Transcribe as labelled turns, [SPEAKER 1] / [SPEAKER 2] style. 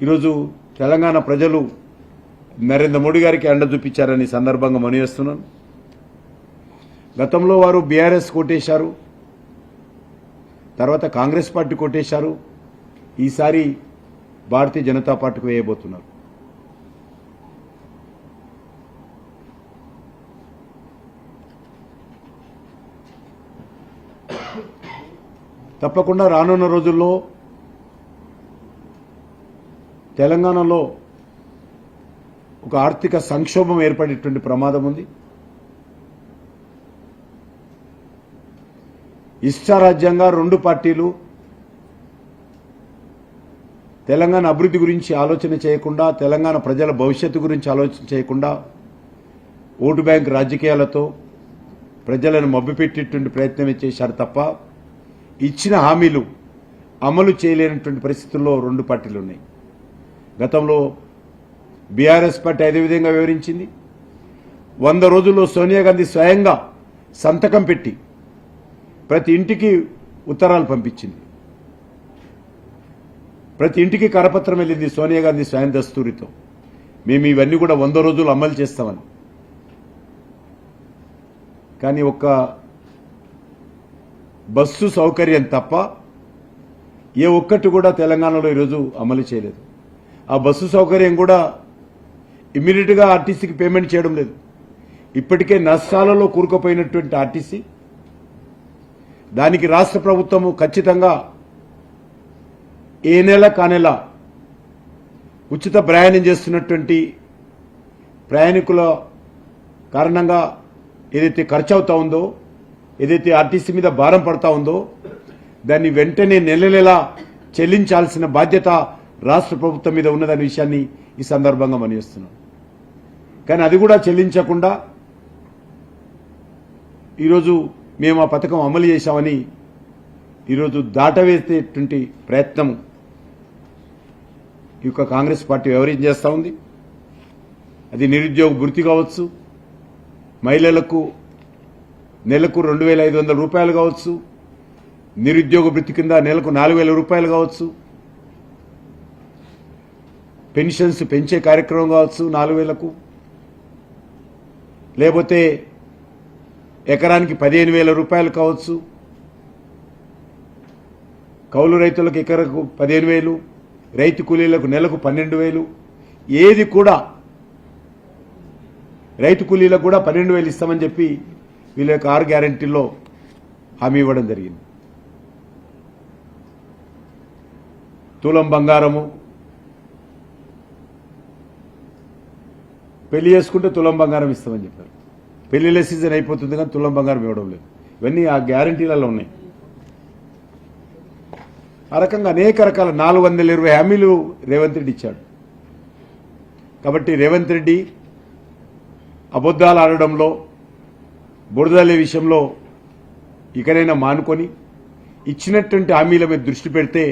[SPEAKER 1] ఈరోజు తెలంగాణ ప్రజలు నరేంద్ర మోడీ గారికి అండ చూపించారని సందర్భంగా మనవేస్తున్నాను గతంలో వారు బీఆర్ఎస్ కొట్టేశారు. తర్వాత కాంగ్రెస్ పార్టీ కొట్టేశారు. ఈసారి భారతీయ జనతా పార్టీకి వేయబోతున్నారు. తప్పకుండా రానున్న రోజుల్లో తెలంగాణలో ఒక ఆర్థిక సంక్షోభం ఏర్పడేటువంటి ప్రమాదం ఉంది. ఇష్టారాజ్యంగా రెండు పార్టీలు తెలంగాణ అభివృద్ధి గురించి ఆలోచన చేయకుండా తెలంగాణ ప్రజల భవిష్యత్తు గురించి ఆలోచన చేయకుండా ఓటు బ్యాంక్ రాజకీయాలతో ప్రజలను మభ్యపెట్టేటువంటి ప్రయత్నమే చేశారు తప్ప ఇచ్చిన హామీలు అమలు చేయలేనటువంటి పరిస్థితుల్లో రెండు పార్టీలు ఉన్నాయి. గతంలో బీఆర్ఎస్ పార్టీ అదే విధంగా వివరించింది. వంద రోజుల్లో సోనియా గాంధీ స్వయంగా సంతకం పెట్టి ప్రతి ఇంటికి ఉత్తరాలు పంపించింది. ప్రతి ఇంటికి కరపత్రం వెళ్ళింది సోనియా గాంధీ స్వయం దస్తూరితో. మేము ఇవన్నీ కూడా వంద రోజులు అమలు చేస్తామని. కానీ ఒక్క బస్సు సౌకర్యం తప్ప ఏ ఒక్కటి కూడా తెలంగాణలో ఈరోజు అమలు చేయలేదు. ఆ బస్సు సౌకర్యం కూడా ఇమ్మీడియట్గా ఆర్టీసీకి పేమెంట్ చేయడం లేదు. ఇప్పటికే నష్టాలలో కూరుకుపోయినటువంటి ఆర్టీసీ దానికి రాష్ట్ర ప్రభుత్వము ఖచ్చితంగా ఏ నెల కానెల ఉచిత ప్రయాణం చేస్తున్నటువంటి ప్రయాణికుల కారణంగా ఏదైతే ఖర్చు అవుతా ఉందో ఏదైతే ఆర్టీసీ మీద భారం పడతా ఉందో దాన్ని వెంటనే నెల నెలా చెల్లించాల్సిన బాధ్యత రాష్ట్ర ప్రభుత్వం మీద ఉన్నదనే విషయాన్ని ఈ సందర్భంగా మనవిస్తున్నాం కానీ అది కూడా చెల్లించకుండా ఈరోజు మేము ఆ పథకం అమలు చేశామని ఈరోజు దాటవేసేటువంటి ప్రయత్నం ఈ యొక్క కాంగ్రెస్ పార్టీ వ్యవహరించేస్తూ ఉంది. అది నిరుద్యోగ భృతి కావచ్చు మహిళలకు నెలకు రెండు వేల ఐదు వందల రూపాయలు కావచ్చు నిరుద్యోగ భృతి కింద నెలకు నాలుగు వేల రూపాయలు కావచ్చు పెన్షన్స్ పెంచే కార్యక్రమం కావచ్చు నాలుగు వేలకు. లేకపోతే ఎకరానికి పదిహేను వేల రూపాయలు కావచ్చు. కౌలు రైతులకు ఎకరకు పదిహేను వేలు రైతు కూలీలకు నెలకు పన్నెండు వేలు. ఏది కూడా రైతు కూలీలకు కూడా పన్నెండు వేలు ఇస్తామని చెప్పి వీళ్ళ యొక్క ఆరు గ్యారంటీల్లో హామీ ఇవ్వడం జరిగింది. తులం బంగారము పెళ్ళి చేసుకుంటే తులం బంగారం ఇస్తామని చెప్పారు. పెళ్ళిళ్ళ సీజన్ అయిపోతుంది కానీ తులం బంగారం ఇవ్వడం లేదు. ఇవన్నీ ఆ గ్యారంటీలలో ఉన్నాయి. ఆ రకంగా అనేక రకాల నాలుగు వందల ఇరవై హామీలు రేవంత్ రెడ్డి ఇచ్చాడు. కాబట్టి రేవంత్ రెడ్డి అబద్ధాలు ఆడడంలో బురదలే విషయంలో ఇకనైనా మానుకొని ఇచ్చినటువంటి హామీల మీద దృష్టి పెడితే